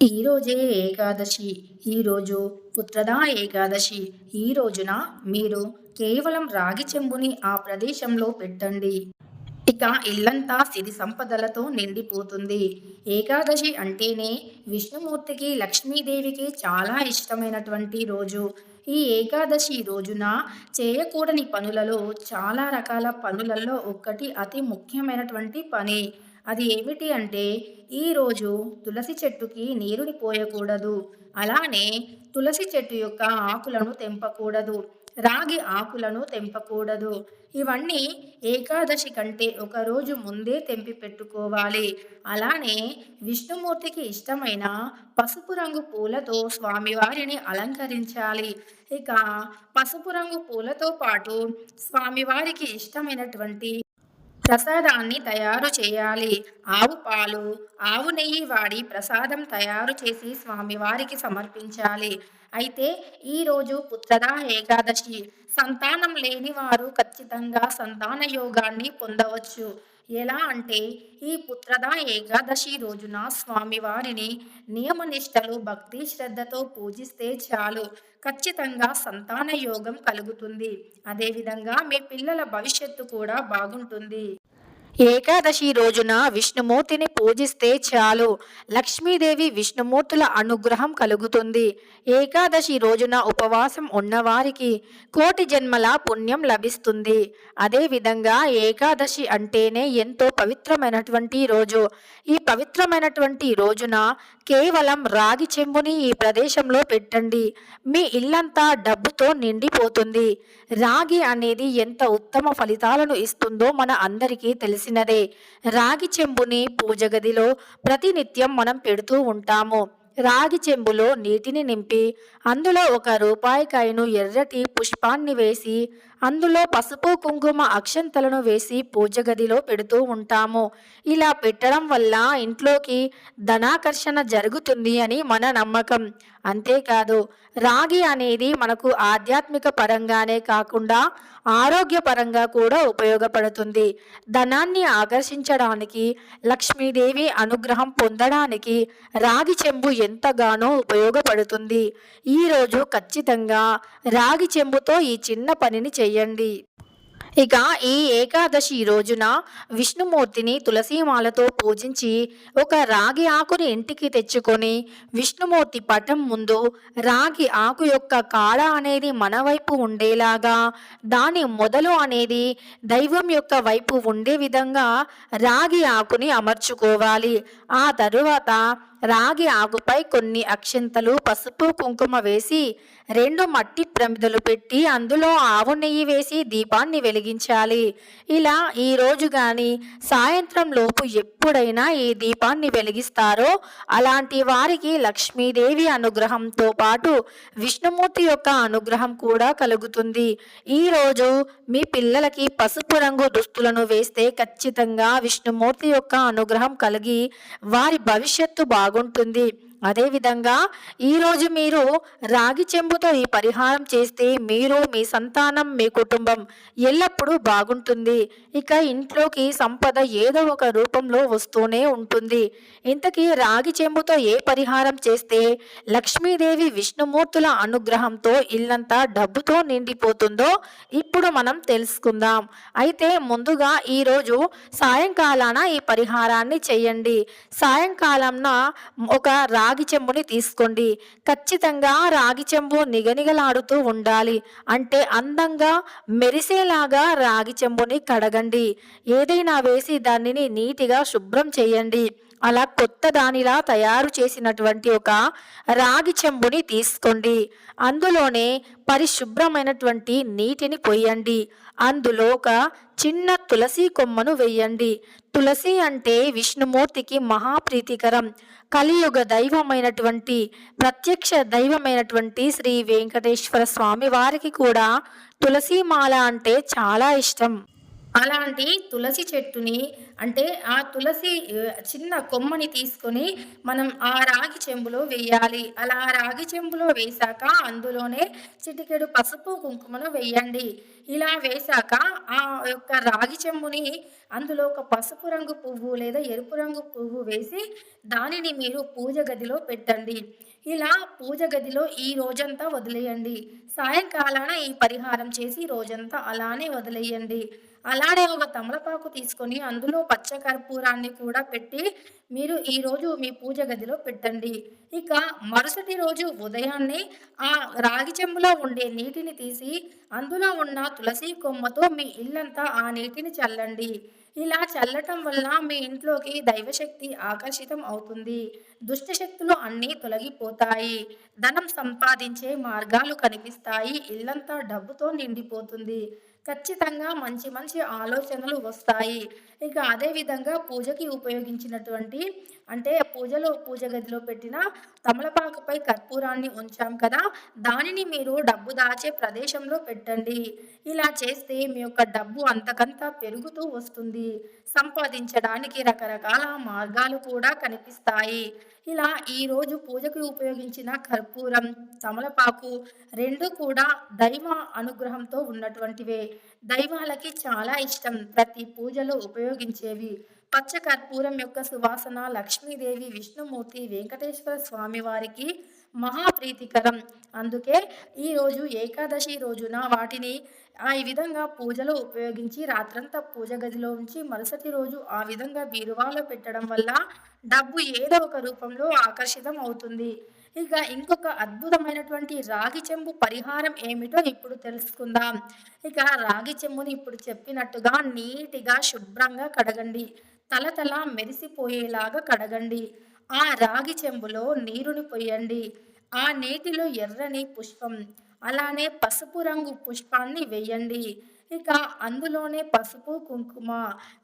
ఈరోజే ఏకాదశి ఈరోజు పుత్రదా ఏకాదశి ఈ రోజున మీరు కేవలం రాగి చెంబుని ఆ ప్రదేశంలో పెట్టండి. ఇక ఇల్లంతా సిరి సంపదలతో నిండిపోతుంది. ఏకాదశి అంటేనే విష్ణుమూర్తికి లక్ష్మీదేవికి చాలా ఇష్టమైనటువంటి రోజు. ఈ ఏకాదశి రోజున చేయకూడని పనులలో చాలా రకాల పనులలో ఒక్కటి అతి ముఖ్యమైనటువంటి పని. అది ఏమిటి అంటే ఈరోజు తులసి చెట్టుకి నీరుని పోయకూడదు. అలానే తులసి చెట్టు యొక్క ఆకులను తెంపకూడదు. రాగి ఆకులను తెంపకూడదు. ఇవన్నీ ఏకాదశి కంటే ఒక రోజు ముందే తెంపి పెట్టుకోవాలి. అలానే విష్ణుమూర్తికి ఇష్టమైన పసుపు రంగు పూలతో స్వామివారిని అలంకరించాలి. ఇక పసుపు రంగు పూలతో పాటు స్వామివారికి ఇష్టమైనటువంటి ప్రసాదాన్ని తయారు చేయాలి. ఆవు పాలు ఆవు నెయ్యి వాడి ప్రసాదం తయారు చేసి స్వామివారికి సమర్పించాలి. అయితే ఈరోజు పుత్రదా ఏకాదశి. సంతానం లేని వారు ఖచ్చితంగా సంతాన యోగాన్ని పొందవచ్చు. ఎలా అంటే ఈ పుత్రదా ఏకాదశి రోజున స్వామివారిని నియమనిష్టలు భక్తి శ్రద్ధతో పూజిస్తే చాలు. ఖచ్చితంగా సంతాన యోగం కలుగుతుంది. అదేవిధంగా మీ పిల్లల భవిష్యత్తు కూడా బాగుంటుంది. ఏకాదశి రోజున విష్ణుమూర్తిని పూజిస్తే చాలు. లక్ష్మీదేవి విష్ణుమూర్తుల అనుగ్రహం కలుగుతుంది. ఏకాదశి రోజున ఉపవాసం ఉన్నవారికి కోటి జన్మల పుణ్యం లభిస్తుంది. అదేవిధంగా ఏకాదశి అంటేనే ఎంతో పవిత్రమైనటువంటి రోజు. ఈ పవిత్రమైనటువంటి రోజున కేవలం రాగి చెంబుని ఈ ప్రదేశంలో పెట్టండి. మీ ఇల్లంతా డబ్బుతో నిండిపోతుంది. రాగి అనేది ఎంత ఉత్తమ ఫలితాలను ఇస్తుందో మన అందరికీ తెలిసినదే రాగి చెంబుని పూజ గదిలో ప్రతినిత్యం మనం పెడుతూ ఉంటాము. రాగి చెంబులో నీటిని నింపి అందులో ఒక రూపాయికాయను ఎర్రటి పుష్పాన్ని వేసి అందులో పసుపు కుంకుమ అక్షంతలను వేసి పూజ గదిలో పెడుతూ ఉంటాము. ఇలా పెట్టడం వల్ల ఇంట్లోకి ధనాకర్షణ జరుగుతుంది అని మన నమ్మకం. అంతేకాదు రాగి అనేది మనకు ఆధ్యాత్మిక పరంగానే కాకుండా ఆరోగ్యపరంగా కూడా ఉపయోగపడుతుంది. ధనాన్ని ఆకర్షించడానికి లక్ష్మీదేవి అనుగ్రహం పొందడానికి రాగి చెంబు ఎంతగానో ఉపయోగపడుతుంది. ఈరోజు ఖచ్చితంగా రాగి చెంబుతో ఈ చిన్న పనిని చేయండి. ఇక ఈ ఏకాదశి రోజున విష్ణుమూర్తిని తులసీమాలతో పూజించి ఒక రాగి ఆకుని ఇంటికి తెచ్చుకొని విష్ణుమూర్తి పటం ముందు రాగి ఆకు యొక్క కాడ అనేది మన వైపు ఉండేలాగా దాని మొదలు అనేది దైవం యొక్క వైపు ఉండే విధంగా రాగి ఆకుని అమర్చుకోవాలి. ఆ తరువాత రాగి ఆకుపై కొన్ని అక్షంతలు పసుపు కుంకుమ వేసి రెండు మట్టి ప్రమిదలు పెట్టి అందులో ఆవు నెయ్యి వేసి దీపాన్ని వెలిగించాలి. ఇలా ఈ రోజు కానీ సాయంత్రం లోపు ఎప్పుడైనా ఈ దీపాన్ని వెలిగిస్తారో అలాంటి వారికి లక్ష్మీదేవి అనుగ్రహంతో పాటు విష్ణుమూర్తి యొక్క అనుగ్రహం కూడా కలుగుతుంది. ఈరోజు మీ పిల్లలకి పసుపు రంగు దుస్తులను వేస్తే ఖచ్చితంగా విష్ణుమూర్తి యొక్క అనుగ్రహం కలిగి వారి భవిష్యత్తు బాగుంటుంది. అదేవిధంగా ఈరోజు మీరు రాగి చెంబుతో ఈ పరిహారం చేస్తే మీరు మీ సంతానం మీ కుటుంబం ఎల్లప్పుడూ బాగుంటుంది. ఇక ఇంట్లోకి సంపద ఏదో ఒక రూపంలో వస్తూనే ఉంటుంది. ఇంతకీ రాగి చెంబుతో ఏ పరిహారం చేస్తే లక్ష్మీదేవి విష్ణుమూర్తుల అనుగ్రహంతో ఇల్లంతా డబ్బుతో నిండిపోతుందో ఇప్పుడు మనం తెలుసుకుందాం. అయితే ముందుగా ఈరోజు సాయంకాలాన ఈ పరిహారాన్ని చేయండి. సాయంకాలంన ఒక రాగి చెంబుని తీసుకోండి. ఖచ్చితంగా రాగి చెంబు నిగనిగలాడుతూ ఉండాలి. అంటే అందంగా మెరిసేలాగా రాగి చెంబుని కడగండి. ఏదైనా వేసి దానిని నీటిగా శుభ్రం చేయండి. అలా కొత్త దానిలా తయారు చేసినటువంటి ఒక రాగి చెంబుని తీసుకోండి. అందులోనే పరిశుభ్రమైనటువంటి నీటిని పోయండి అందులో ఒక చిన్న తులసి కొమ్మను వేయండి. తులసి అంటే విష్ణుమూర్తికి మహాప్రీతికరం. కలియుగ దైవమైనటువంటి ప్రత్యక్ష దైవమైనటువంటి శ్రీ వెంకటేశ్వర స్వామి వారికి కూడా తులసి మాల అంటే చాలా ఇష్టం. అలాంటి తులసి చెట్టుని అంటే ఆ తులసి చిన్న కొమ్మని తీసుకొని మనం ఆ రాగి చెంబులో వేయాలి. అలా రాగి చెంబులో వేశాక అందులోనే చిటికెడు పసుపు కుంకుమను వేయండి. ఇలా వేశాక ఆ యొక్క రాగి చెంబుని అందులో ఒక పసుపు రంగు పువ్వు లేదా ఎరుపు రంగు పువ్వు వేసి దానిని మీరు పూజ గదిలో పెట్టండి. ఇలా పూజ గదిలో ఈ రోజంతా వదిలేయండి. సాయంకాలాన ఈ పరిహారం చేసి రోజంతా అలానే వదిలేయండి. అలానే ఒక తమలపాకు తీసుకొని అందులో పచ్చ కర్పూరాన్ని కూడా పెట్టి మీరు ఈ రోజు మీ పూజ గదిలో పెట్టండి. ఇక మరుసటి రోజు ఉదయాన్నే ఆ రాగి చెంబులో ఉండే నీటిని తీసి అందులో ఉన్న తులసి కొమ్మతో మీ ఇల్లంతా ఆ నీటిని చల్లండి. ఇలా చల్లటం వల్ల మీ ఇంట్లోకి దైవశక్తి ఆకర్షితం అవుతుంది. దుష్ట శక్తులు అన్నీ తొలగిపోతాయి. ధనం సంపాదించే మార్గాలు కనిపిస్తాయి. ఇల్లంతా డబ్బుతో నిండిపోతుంది. ఖచ్చితంగా మంచి మంచి ఆలోచనలు వస్తాయి. ఇక అదే విధంగా పూజకి ఉపయోగించినటువంటి అంటే పూజలో పూజ గదిలో పెట్టిన తమలపాకుపై కర్పూరాన్ని ఉంచాం కదా దానిని మీరు డబ్బు దాచే ప్రదేశంలో పెట్టండి. ఇలా చేస్తే మీ యొక్క డబ్బు అంతకంతా పెరుగుతూ వస్తుంది. సంపాదించడానికి రకరకాల మార్గాలు కూడా కనిపిస్తాయి. ఇలా ఈరోజు పూజకు ఉపయోగించిన కర్పూరం తమలపాకు రెండు కూడా దైవ అనుగ్రహంతో ఉన్నటువంటివే. దైవాలకి చాలా ఇష్టం. ప్రతి పూజలో ఉపయోగించేవి పచ్చ కర్పూరం యొక్క సువాసన లక్ష్మీదేవి విష్ణుమూర్తి వెంకటేశ్వర స్వామి వారికి మహాప్రీతికరం. అందుకే ఈరోజు ఏకాదశి రోజున వాటిని ఆ ఈ విధంగా పూజలో ఉపయోగించి రాత్రంతా పూజ గదిలో ఉంచి మరుసటి రోజు ఆ విధంగా బీరువాలో పెట్టడం వల్ల డబ్బు ఏదో ఒక రూపంలో ఆకర్షితం అవుతుంది. ఇక ఇంకొక అద్భుతమైనటువంటి రాగి చెంబు పరిహారం ఏమిటో ఇప్పుడు తెలుసుకుందాం. ఇక రాగి చెంబుని ఇప్పుడు చెప్పినట్టుగా నీటిగా శుభ్రంగా కడగండి. తల తల మెరిసిపోయేలాగా కడగండి. ఆ రాగి చెంబులో నీరుని పొయ్యండి. ఆ నీటిలో ఎర్రని పుష్పం అలానే పసుపు రంగు పుష్పాన్ని వేయండి. ఇక అందులోనే పసుపు కుంకుమ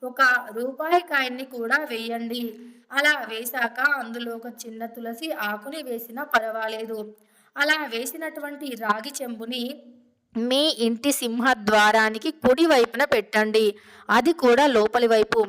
ఒక రూపాయి కాయన్ని కూడా వేయండి. అలా వేశాక అందులో ఒక చిన్న తులసి ఆకుని వేసినా పర్వాలేదు. అలా వేసినటువంటి రాగి చెంబుని మీ ఇంటి సింహద్వారానికి కుడి వైపున పెట్టండి. అది కూడా లోపలి వైపు.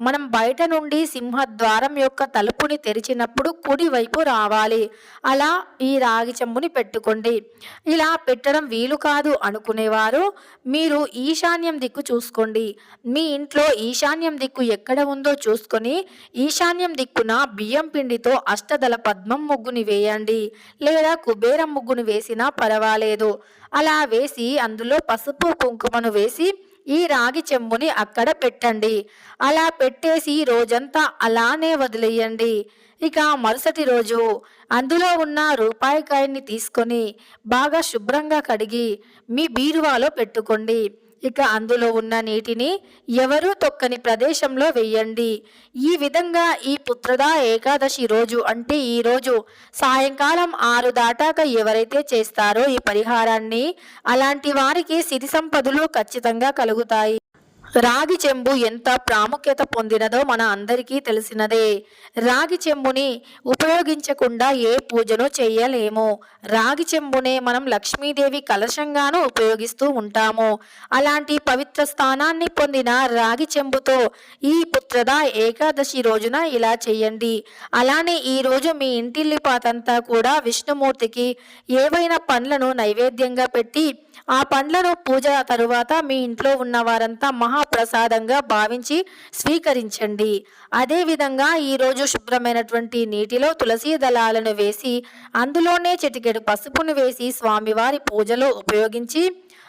మనం బయట నుండి సింహద్వారం యొక్క తలుపుని తెరిచినప్పుడు కుడి వైపు రావాలి. అలా ఈ రాగి చెంబుని పెట్టుకోండి. ఇలా పెట్టడం వీలు కాదు అనుకునేవారు మీరు ఈశాన్యం దిక్కు చూసుకోండి. మీ ఇంట్లో ఈశాన్యం దిక్కు ఎక్కడ ఉందో చూసుకొని ఈశాన్యం దిక్కున బియ్యం పిండితో అష్టదల పద్మం ముగ్గుని వేయండి. లేదా కుబేరం ముగ్గుని వేసినా పర్వాలేదు. అలా వేసి అందులో పసుపు కుంకుమను వేసి ఈ రాగి చెంబుని అక్కడ పెట్టండి. అలా పెట్టేసి రోజంతా అలానే వదిలేయండి. ఇక మరుసటి రోజు అందులో ఉన్న రూపాయికాయని తీసుకొని బాగా శుభ్రంగా కడిగి మీ బీరువాలో పెట్టుకోండి. ఇక అందులో ఉన్న నీటిని ఎవరూ తొక్కని ప్రదేశంలో వెయ్యండి ఈ విధంగా ఈ పుత్రదా ఏకాదశి రోజు అంటే ఈ రోజు సాయంకాలం ఆరు దాటాక ఎవరైతే చేస్తారో ఈ పరిహారాన్ని అలాంటి వారికి సిరి సంపదలు ఖచ్చితంగా కలుగుతాయి. రాగి చెంబు ఎంత ప్రాముఖ్యత పొందినదో మన అందరికీ తెలిసినదే. రాగి చెంబుని ఉపయోగించకుండా ఏ పూజను చేయలేము రాగి చెంబునే మనం లక్ష్మీదేవి కలశంగాను ఉపయోగిస్తూ ఉంటాము. అలాంటి పవిత్ర స్థానాన్ని పొందిన రాగి చెంబుతో ఈ పుత్రద ఏకాదశి రోజున ఇలా చేయండి అలానే ఈ రోజు మీ ఇంటిల్లిపాతంతా కూడా విష్ణుమూర్తికి ఏవైనా పండ్లను నైవేద్యంగా పెట్టి ఆ పండ్లను పూజ తరువాత మీ ఇంట్లో ఉన్న వారంతా మహాప్రసాదంగా భావించి స్వీకరించండి. అదేవిధంగా ఈరోజు శుభ్రమైనటువంటి నీటిలో తులసి దళాలను వేసి అందులోనే చిటికెడు పసుపును వేసి స్వామివారి పూజలో ఉపయోగించి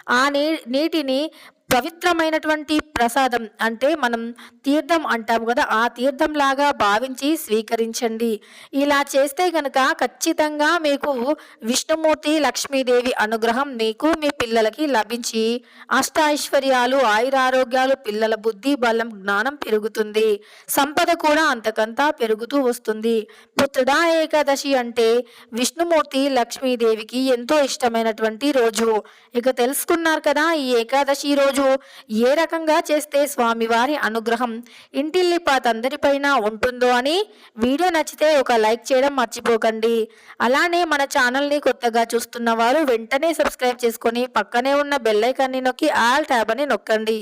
ఆ నీ నీటిని పవిత్రమైనటువంటి ప్రసాదం అంటే మనం తీర్థం అంటాం కదా ఆ తీర్థంలాగా భావించి స్వీకరించండి. ఇలా చేస్తే గనక ఖచ్చితంగా మీకు విష్ణుమూర్తి లక్ష్మీదేవి అనుగ్రహం మీకు మీ పిల్లలకి లభించి అష్టైశ్వర్యాలు ఆయురారోగ్యాలు పిల్లల బుద్ధి బలం జ్ఞానం పెరుగుతుంది. సంపద కూడా అంతకంతా పెరుగుతూ వస్తుంది. పుత్రుడా ఏకాదశి అంటే విష్ణుమూర్తి లక్ష్మీదేవికి ఎంతో ఇష్టమైనటువంటి రోజు. ఇక తెలుసుకున్నారు కదా ఈ ఏకాదశి రోజు ఏ రకంగా చేస్తే స్వామివారి అనుగ్రహం ఇంటిల్లిపాతందరిపైన ఉంటుందో అని వీడియో నచ్చితే ఒక లైక్ చేయడం మర్చిపోకండి. అలానే మన ఛానల్ని కొత్తగా చూస్తున్న వారు వెంటనే సబ్స్క్రైబ్ చేసుకొని పక్కనే ఉన్న బెల్లైకాన్ని నొక్కి ఆల్ ట్యాబ్ అని నొక్కండి.